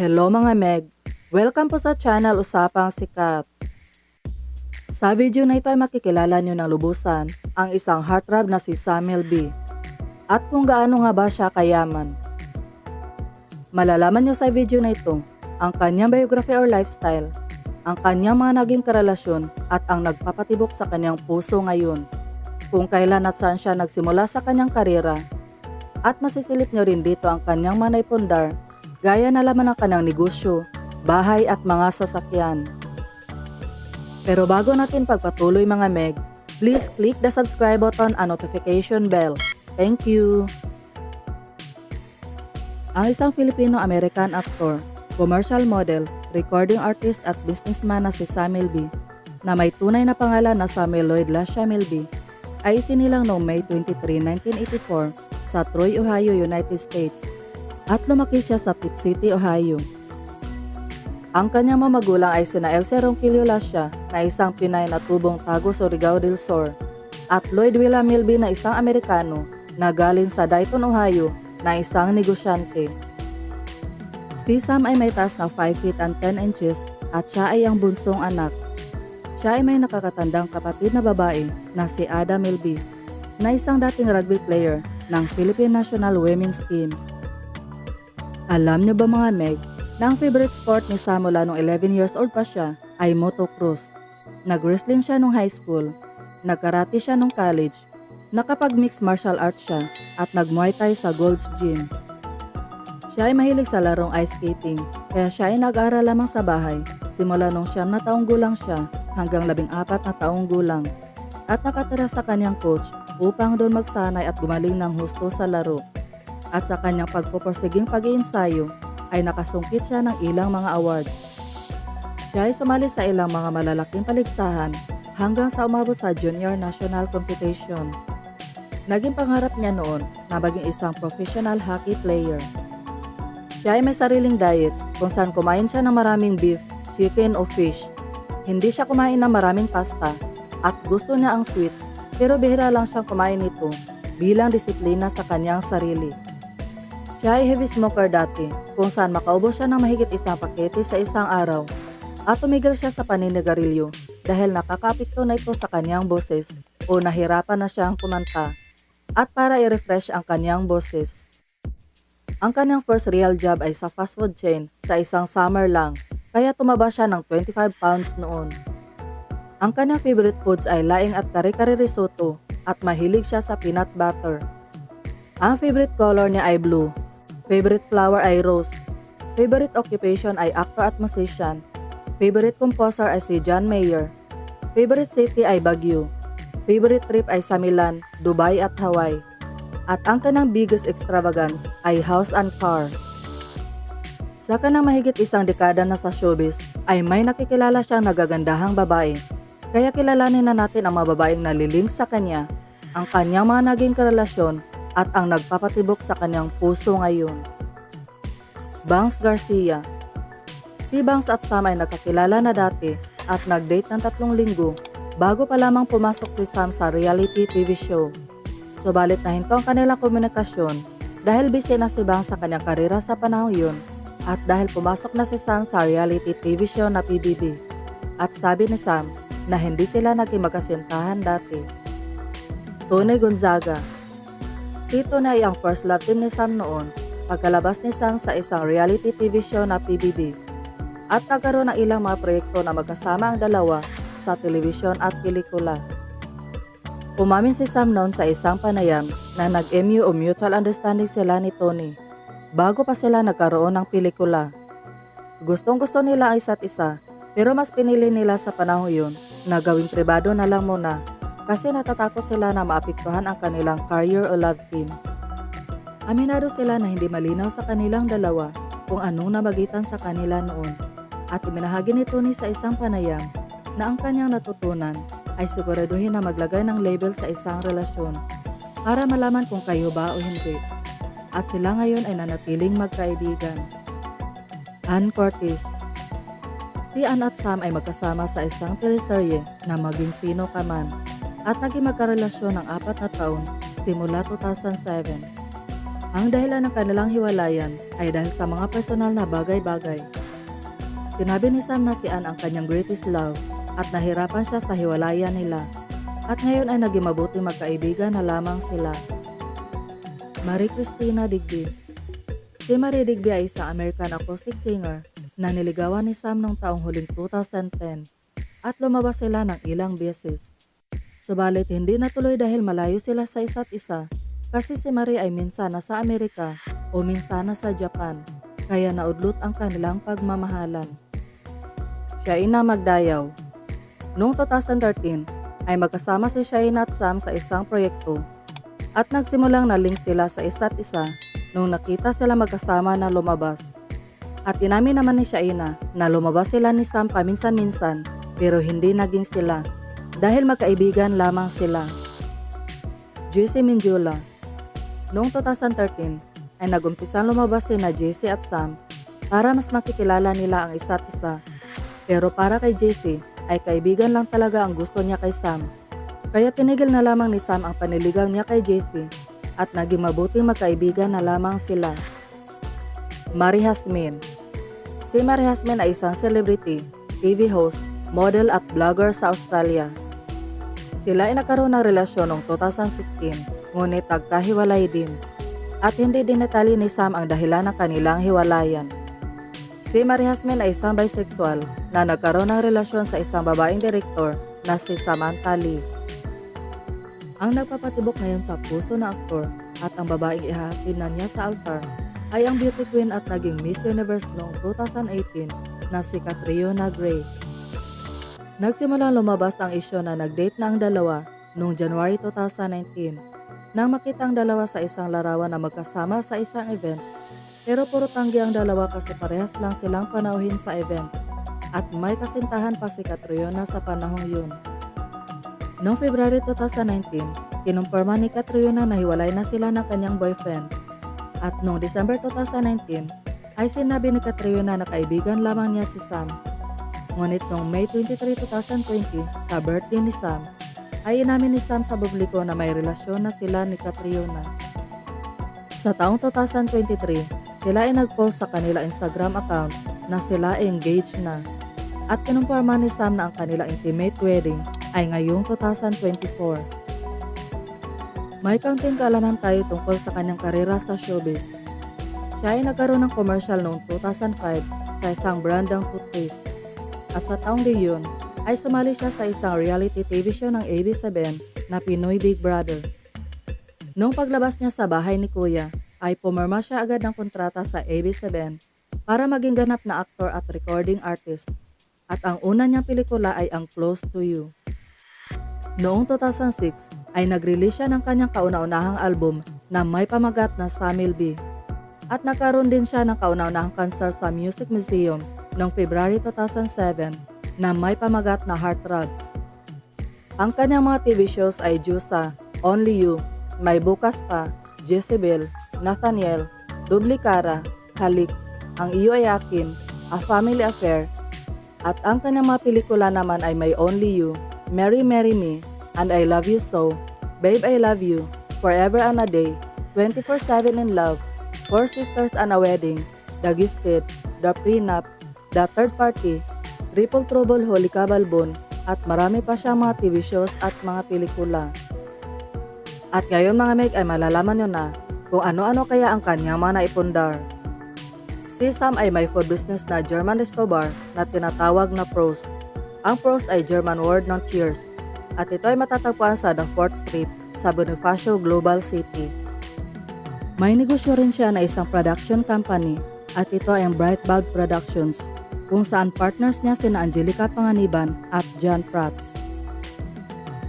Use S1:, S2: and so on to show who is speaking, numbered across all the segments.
S1: Hello mga Meg! Welcome po sa channel Usapang Sikat. Sa video na ito ay makikilala niyo ng lubusan ang isang heartthrob na si Samuel B. At kung gaano nga ba siya kayaman. Malalaman niyo sa video na ito ang kanyang biography or lifestyle, ang kanyang mga naging karelasyon at ang nagpapatibok sa kanyang puso ngayon. Kung kailan at saan siya nagsimula sa kanyang karera at masisilip niyo rin dito ang kanyang manay pundar gaya na laman ng kanyang negosyo, bahay at mga sasakyan. Pero bago natin pagpatuloy mga Meg, please click the subscribe button and notification bell. Thank you! Ang isang Filipino-American actor, commercial model, recording artist at businessman na si Samuel B. na may tunay na pangalan na Samuel Lloyd La Samuel B. ay isinilang noong May 23, 1984 sa Troy, Ohio, United States at lumaki siya sa Tip City, Ohio. Ang kanyang mga magulang ay sina Elsie Ronquillo Lascia na isang Pinay na tubong tago sa Surigao del Sur at Lloyd Willa Milby na isang Amerikano na galing sa Dayton, Ohio na isang negosyante. Si Sam ay may taas na 5 feet and 10 inches at siya ay ang bunsong anak. Siya ay may nakakatandang kapatid na babae na si Ada Milby na isang dating rugby player ng Philippine National Women's Team. Alam niyo ba mga Meg, na ang favorite sport ni Sam mula nung 11 years old pa siya ay motocross. Nag-wrestling siya nung high school, nagkarate siya nung college, nakapag-mixed martial arts siya at nag-muay thai sa Gold's Gym. Siya ay mahilig sa larong ice skating, kaya siya ay nag-aaral lamang sa bahay simula nung siyam na taong gulang siya hanggang labing apat na taong gulang at nakatira sa kanyang coach upang doon magsanay at gumaling ng husto sa laro. At sa kanyang pagpupursiging pag-iinsayo ay nakasungkit siya ng ilang mga awards. Siya ay sumali sa ilang mga malalaking paligsahan hanggang sa umabot sa Junior National Competition. Naging pangarap niya noon na maging isang professional hockey player. Siya ay may sariling diet kung saan kumain siya ng maraming beef, chicken o fish. Hindi siya kumain ng maraming pasta at gusto niya ang sweets pero bihira lang siyang kumain nito bilang disiplina sa kanyang sarili. Siya ay heavy smoker dati kung saan makaubos siya ng mahigit isang pakete sa isang araw at tumigil siya sa paninigarilyo dahil nakakapikto na ito sa kanyang boses o nahirapan na siyang kumanta at para i-refresh ang kanyang boses. Ang kanyang first real job ay sa fast food chain sa isang summer lang kaya tumaba siya ng 25 pounds noon. Ang kanyang favorite foods ay laing at kare-kare risotto at mahilig siya sa peanut butter. Ang favorite color niya ay blue. Favorite flower ay rose. Favorite occupation ay actor at musician. Favorite composer ay si John Mayer. Favorite city ay Baguio. Favorite trip ay sa Milan, Dubai at Hawaii. At ang kanyang biggest extravagance ay house and car. Sa kanang mahigit isang dekada na sa showbiz, ay may nakikilala siyang nagagandahang babae. Kaya kilalanin na natin ang mga babaeng naliling sa kanya, ang kanyang mga naging karelasyon at ang nagpapatibok sa kanyang puso ngayon. Bangs Garcia Si Bangs at Sam ay nakakilala na dati at nag-date ng tatlong linggo bago pa lamang pumasok si Sam sa reality TV show. Subalit na hinto ang kanilang komunikasyon dahil busy na si Bangs sa kanyang karera sa panahon yun at dahil pumasok na si Sam sa reality TV show na PBB. At sabi ni Sam na hindi sila naging dati. Tony Gonzaga Si Tony ay ang first love team ni Sam noon pagkalabas ni Sam sa isang reality TV show na PBB at nagkaroon ng ilang mga proyekto na magkasama ang dalawa sa telebisyon at pelikula. Umamin si Sam noon sa isang panayam na nag-MU o mutual understanding sila ni Tony bago pa sila nagkaroon ng pelikula. Gustong gusto nila ang isa't isa pero mas pinili nila sa panahon yun na gawing pribado na lang muna kasi natatakot sila na maapektuhan ang kanilang career o love team. Aminado sila na hindi malinaw sa kanilang dalawa kung anong namagitan sa kanila noon at iminahagi ni Tony sa isang panayam na ang kanyang natutunan ay siguraduhin na maglagay ng label sa isang relasyon para malaman kung kayo ba o hindi. At sila ngayon ay nanatiling magkaibigan. Ann Curtis Si Ann at Sam ay magkasama sa isang teleserye na maging sino ka man at naging magkarelasyon ng apat na taon simula 2007. Ang dahilan ng kanilang hiwalayan ay dahil sa mga personal na bagay-bagay. Sinabi ni Sam na si Ann ang kanyang greatest love at nahirapan siya sa hiwalayan nila. At ngayon ay naging mabuti magkaibigan na lamang sila. Marie Christina Digby Si Marie Digby ay isang American acoustic singer na niligawan ni Sam noong taong huling 2010 at lumabas sila ng ilang beses. Subalit hindi natuloy dahil malayo sila sa isa't isa kasi si Marie ay minsan nasa Amerika o minsan nasa Japan kaya naudlot ang kanilang pagmamahalan. Shaina Magdayaw Noong 2013 ay magkasama si Shaina at Sam sa isang proyekto at nagsimulang naling sila sa isa't isa nung nakita sila magkasama na lumabas. At inamin naman ni Shaina na lumabas sila ni Sam paminsan-minsan pero hindi naging sila dahil magkaibigan lamang sila. JC Minjula Noong 2013 ay nagumpisang lumabas si na JC at Sam para mas makikilala nila ang isa't isa. Pero para kay JC ay kaibigan lang talaga ang gusto niya kay Sam. Kaya tinigil na lamang ni Sam ang paniligaw niya kay JC at naging mabuting magkaibigan na lamang sila. Mari Hasmin Si Mari Hasmin ay isang celebrity, TV host, model at vlogger sa Australia. Sila ay nagkaroon ng relasyon noong 2016, ngunit nagkahiwalay din. At hindi din natali ni Sam ang dahilan ng kanilang hiwalayan. Si Mari Hasmin ay isang bisexual na nagkaroon ng relasyon sa isang babaeng direktor na si Samantha Lee. Ang nagpapatibok ngayon sa puso ng aktor at ang babaeng ihahatid na niya sa altar ay ang beauty queen at naging Miss Universe noong 2018 na si Catriona Gray. Nagsimula lumabas ang isyo na nag-date na ang dalawa noong January 2019 nang makita ang dalawa sa isang larawan na magkasama sa isang event pero puro tanggi ang dalawa kasi parehas lang silang panauhin sa event at may kasintahan pa si Catriona sa panahong yun. Noong February 2019, kinumpirma ni Catriona na hiwalay na sila ng kanyang boyfriend. At noong December 2019, ay sinabi ni Catriona na kaibigan lamang niya si Sam. Ngunit noong May 23, 2020, sa birthday ni Sam, ay inamin ni Sam sa publiko na may relasyon na sila ni Catriona. Sa taong 2023, sila ay nag-post sa kanila Instagram account na sila ay engaged na. At kinumpirma ni Sam na ang kanila intimate wedding ay ngayong 2024. May kaunting kaalaman tayo tungkol sa kanyang karera sa showbiz. Siya ay nagkaroon ng commercial noong 2005 sa isang brand ng toothpaste. At sa taong yun, ay sumali siya sa isang reality TV show ng AB7 na Pinoy Big Brother. Noong paglabas niya sa bahay ni Kuya, ay pumirma siya agad ng kontrata sa AB7 para maging ganap na aktor at recording artist. At ang una niyang pelikula ay ang Close to You. Noong 2006 ay nag-release siya ng kanyang kauna-unahang album na may pamagat na Samil B. At nagkaroon din siya ng kauna-unahang concert sa Music Museum noong February 2007 na may pamagat na Heartthrobs. Ang kanyang mga TV shows ay Jusa, Only You, May Bukas Pa, Jezebel, Nathaniel, Dublikara, Halik, Ang Iyo Ay Akin, A Family Affair, at ang kanyang mga pelikula naman ay May Only You, Marry Marry Me, And I Love You So, Babe I Love You, Forever and a Day, 24-7 in Love, Four Sisters and a Wedding, The Gifted, The Prenup, The Third Party, Triple Trouble Holy Cabalbon, at marami pa siyang mga TV shows at mga pelikula. At ngayon mga meg ay malalaman nyo na kung ano-ano kaya ang kanyang mga naipundar. Si Sam ay may food business na German resto na tinatawag na Prost. Ang Prost ay German word ng cheers at ito ay matatagpuan sa The 4th Street sa Bonifacio Global City. May negosyo rin siya na isang production company at ito ay ang Bright Bulb Productions kung saan partners niya sina Angelica Panganiban at John Prats.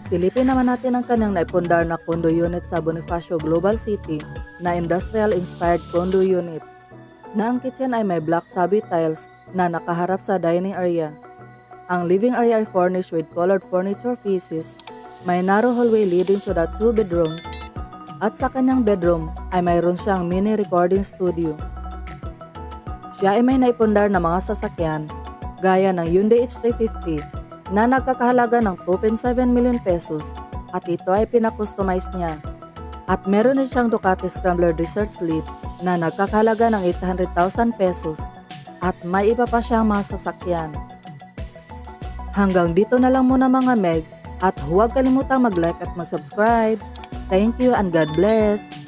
S1: Silipin naman natin ang kanyang naipundar na condo unit sa Bonifacio Global City na industrial-inspired condo unit na ang kitchen ay may black sabi tiles na nakaharap sa dining area. Ang living area ay furnished with colored furniture pieces. May narrow hallway leading to the two bedrooms. At sa kanyang bedroom ay mayroon siyang mini recording studio. Siya ay may naipundar na mga sasakyan gaya ng Hyundai H350 na nagkakahalaga ng 2.7 million pesos at ito ay pinakustomize niya. At meron din siyang Ducati Scrambler Research Lead na nagkakalaga ng 800,000 pesos at may iba pa siyang mga sasakyan. Hanggang dito na lang muna mga Meg at huwag kalimutang mag-like at mag-subscribe. Thank you and God bless!